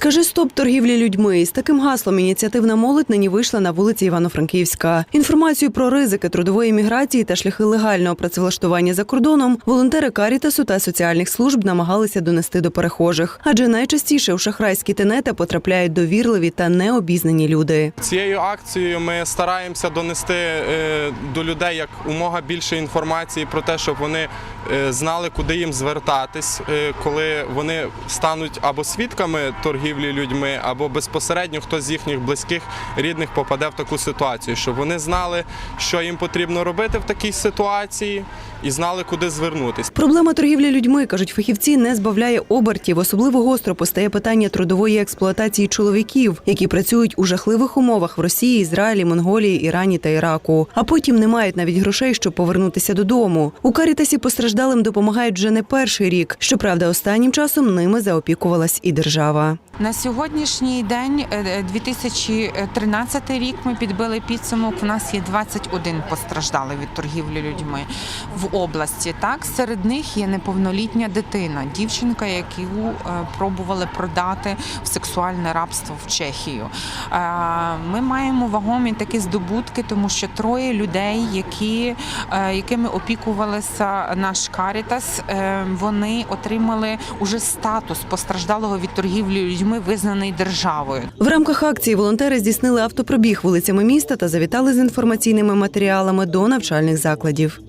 Скажи стоп торгівлі людьми. З таким гаслом ініціативна молодь нині вийшла на вулиці Івано-Франківська. Інформацію про ризики трудової міграції та шляхи легального працевлаштування за кордоном волонтери Карітасу та соціальних служб намагалися донести до перехожих, адже найчастіше у шахрайські тенета потрапляють довірливі та необізнані люди. Цією акцією ми стараємося донести е, до людей як умога більше інформації про те, щоб вони е, знали, куди їм звертатись, е, коли вони стануть або свідками торгівлі людьми, або безпосередньо хтось з їхніх близьких рідних попаде в таку ситуацію, щоб вони знали, що їм потрібно робити в такій ситуації, і знали, куди звернутись. Проблема торгівлі людьми, кажуть фахівці, не збавляє обертів. Особливо гостро постає питання трудової експлуатації чоловіків, які працюють у жахливих умовах в Росії, Ізраїлі, Монголії, Ірані та Іраку, а потім не мають навіть грошей, щоб повернутися додому. У Карітасі постраждалим допомагають вже не перший рік. Щоправда, останнім часом ними заопікувалась і держава. На сьогоднішній день, е, 2013 рік, ми підбили підсумок. У нас є 21 постраждали від торгівлі людьми в області. Так, серед них є неповнолітня дитина, дівчинка, яку е, пробували продати в сексуальне рабство в Чехію. Е, Ми маємо вагомі такі здобутки, тому що троє людей, які, е, якими опікувалися наш Карітас, е, вони отримали уже статус постраждалого від торгівлі людьми, визнаний державою. В рамках акції волонтери здійснили автопробіг вулицями міста та завітали з інформаційними матеріалами до навчальних закладів.